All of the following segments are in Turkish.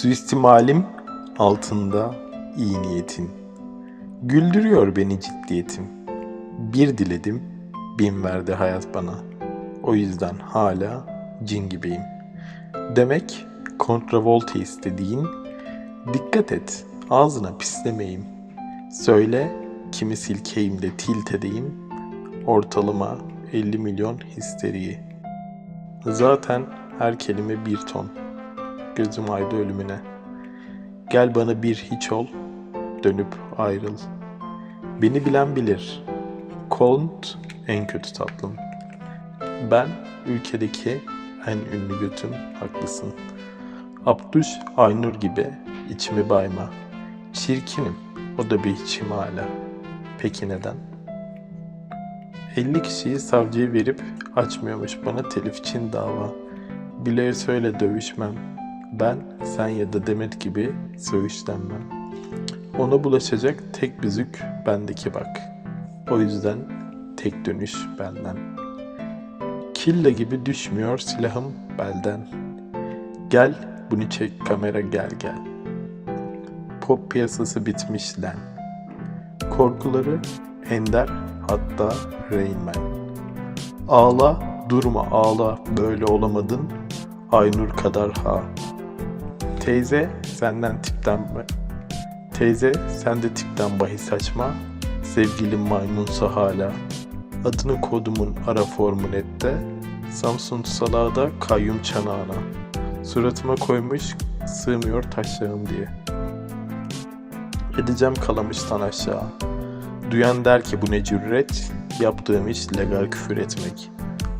Suistimalim altında iyi niyetin. Güldürüyor beni ciddiyetim. Bir diledim, bin verdi hayat bana. O yüzden hala cin gibiyim. Demek kontravolta istediğin, dikkat et ağzına pislemeyim. Söyle kimi silkeyim de tilt edeyim, ortalama 50 milyon histeriyi. Zaten her kelime bir ton. Gözüm ayda ölümüne. Gel bana bir hiç ol, dönüp ayrıl. Beni bilen bilir. Kont en kötü tatlım. Ben ülkedeki en ünlü götüm haklısın. Abdüş Aynur gibi içimi bayma. Çirkinim o da bir içim hala. Peki neden? 50 kişiyi savcıya verip açmıyormuş bana telif için dava. Bile söyle dövüşmem. Ben sen ya da Demet gibi söğüşlenmem. Ona bulaşacak tek büzük bendeki bak. O yüzden tek dönüş benden. Killa gibi düşmüyor silahım belden. Gel bunu çek kamera gel gel. Pop piyasası bitmiş lan. Korkuları ender hatta Rain Man. Ağla durma ağla böyle olamadın Aynur kadar ha. Teyze senden tipten Teyze sen de tipten bahis açma. Sevgilim maymunsa hala. Adını kodumun ara formun ette. Samsun salada kayyum çanağına. Suratıma koymuş sığmıyor taşlarım diye. Edeceğim kalamıştan aşağı. Duyan der ki bu ne cüret, yaptığım iş legal küfür etmek.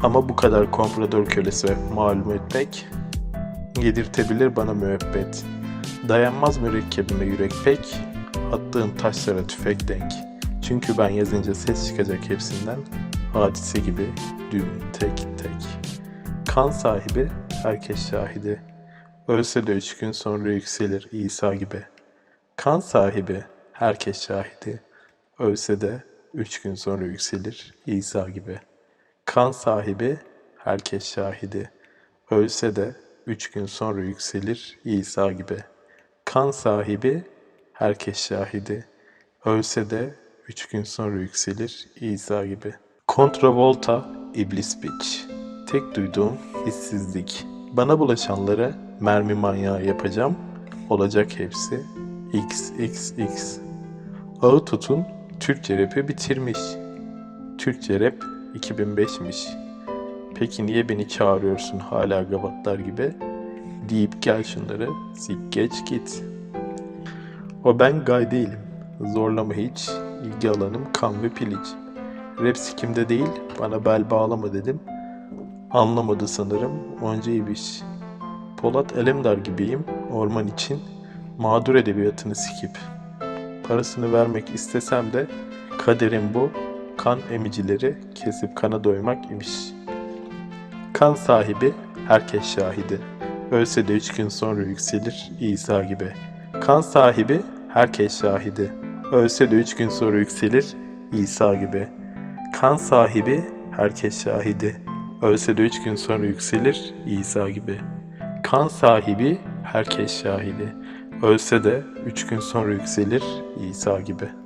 Ama bu kadar komprador kölesi malum etmek, yedirtebilir bana müebbet. Dayanmaz mürekkebime yürek pek, attığım taşlara tüfek denk. Çünkü ben yazınca ses çıkacak hepsinden, hadise gibi düm tek tek. Kan sahibi herkes şahidi. Ölse de üç gün sonra yükselir İsa gibi. Kan sahibi herkes şahidi. Ölse de üç gün sonra yükselir İsa gibi. Kan sahibi herkes şahidi. Ölse de üç gün sonra yükselir İsa gibi. Kan sahibi herkes şahidi. Ölse de üç gün sonra yükselir İsa gibi. Kontravolta iblis biç. Tek duyduğum hissizlik. Bana bulaşanları mermi manyağı yapacağım. Olacak hepsi XXX. Ağı tutun Türkçe rap'i bitirmiş. Türkçe rap 2005'miş. Peki niye beni çağırıyorsun hala gavatlar gibi? Deyip gel şunları sik geç git. O ben gay değilim. Zorlama hiç. İlgi alanım kan ve piliç. Rap sikimde değil bana bel bağlama dedim. Anlamadı sanırım onca ibiş. Polat Alemdar gibiyim orman için. Mağdur edebiyatını sikip. Parasını vermek istesem de kaderim bu. Kan emicileri kesip kana doymak imiş. Kan sahibi herkes şahidi. Ölse de üç gün sonra yükselir İsa gibi. Kan sahibi herkes şahidi. Ölse de üç gün sonra yükselir İsa gibi. Kan sahibi herkes şahidi. Ölse de üç gün sonra yükselir İsa gibi. Kan sahibi herkes şahidi. Ölse de üç gün sonra yükselir İsa gibi.''